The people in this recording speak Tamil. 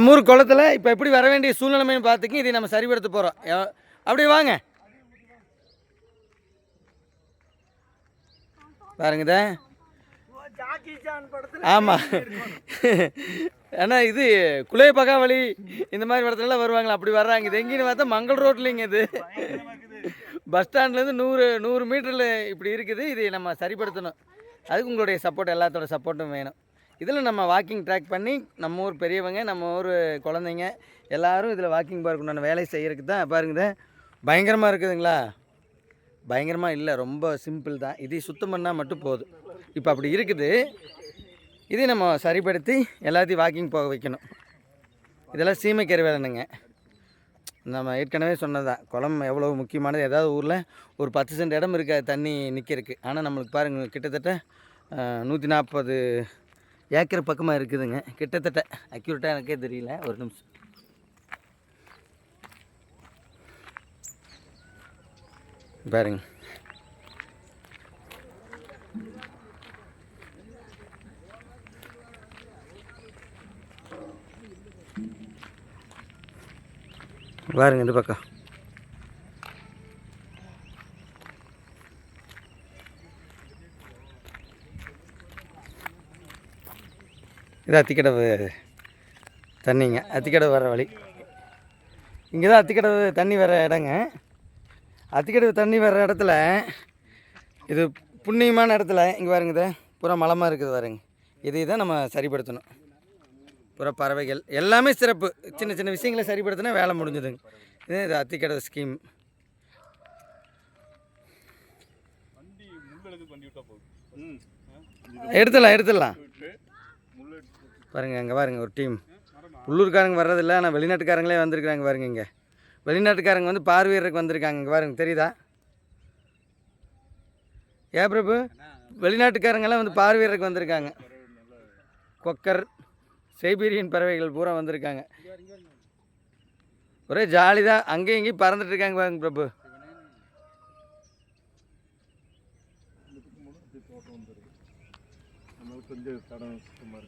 நம்ம ஊர் இப்போ எப்படி வர வேண்டிய சூழ்நிலைமைன்னு பார்த்துக்கு இதை நம்ம சரிப்படுத்த போகிறோம் அப்படி வாங்க. பாருங்க ஜாக்கி ஆமாம் ஆனால் இது குலைய இந்த மாதிரி இடத்துலலாம் வருவாங்களா? அப்படி வர்றாங்க. இது எங்கேன்னு பார்த்தா மங்கள் ரோட்லிங்க இது. பஸ் ஸ்டாண்ட்லேருந்து நூறு நூறு மீட்டரில் இப்படி இருக்குது. இதை நம்ம சரிப்படுத்தணும். அதுக்கு உங்களுடைய சப்போர்ட் எல்லாத்தோட சப்போர்ட்டும் வேணும். இதில் நம்ம வாக்கிங் ட்ராக் பண்ணி நம்ம ஊர் பெரியவங்க நம்ம ஊர் குழந்தைங்க எல்லோரும் இதில் வாக்கிங் பார்க்க உண்டான வேலை செய்கிறதுக்கு தான் பாருங்க. பயங்கரமாக இருக்குதுங்களா? பயங்கரமாக இல்லை ரொம்ப சிம்பிள் தான். இதை சுத்தம் பண்ணால் மட்டும் போதும். இப்போ அப்படி இருக்குது. இதை நம்ம சரிப்படுத்தி எல்லாத்தையும் வாக்கிங் போக வைக்கணும். இதெல்லாம் சீமைக்கறி வேலைனுங்க. நம்ம ஏற்கனவே சொன்னதான் குளம் எவ்வளோ முக்கியமானது? ஏதாவது ஊரில் ஒரு பத்து சென்ட் இடம் இருக்காது தண்ணி நிற்கிறதுக்கு ஆனால் நம்மளுக்கு பாருங்கள் கிட்டத்தட்ட நூற்றி நாற்பது ஏக்கர் பக்கமாக இருக்குதுங்க. கிட்டத்தட்ட அக்யூரேட்டாக எனக்கே தெரியல. ஒரு நிமிஷம். பாருங்க. பாருங்க இந்த பக்கம். இது அத்திக்கடவு தண்ணிங்க. அத்திக்கடவு வர வழி. இங்கே தான் அத்திக்கடவு தண்ணி வர இடங்க. அத்திக்கடவு தண்ணி வர இடத்துல இது புண்ணியமான இடத்துல இங்கே பாருங்க இது பூரா மலமாக இருக்குது பாருங்க. இதை தான் நம்ம சரிப்படுத்தணும். பூரா பறவைகள். எல்லாமே சிறப்பு. சின்ன சின்ன விஷயங்களை சரிப்படுத்தினா வேலை முடிஞ்சுதுங்க. இது இது அத்திக்கடவு ஸ்கீம். எடுத்துடலாம் எடுத்துடலாம். பாருங்க அங்கே பாருங்க ஒரு டீம். உள்ளூர்காரங்க வர்றதில்ல ஆனால் வெளிநாட்டுக்காரங்களே வந்திருக்கிறாங்க பாருங்க இங்கே. வெளிநாட்டுக்காரங்க வந்து பார்வையருக்கு வந்திருக்காங்க இங்கே பாருங்க தெரியுதா? ஏ பிரபு? வெளிநாட்டுக்காரங்கெல்லாம் வந்து பார்வையருக்கு வந்திருக்காங்க. கொக்கர் சைபீரியன் பறவைகள் பூரா வந்திருக்காங்க. ஒரே ஜாலி தான் அங்கேயும் இங்கேயும் பறந்துட்டு இருக்காங்க பாருங்க பிரபு. கொஞ்சம் தடம் சுத்தமாக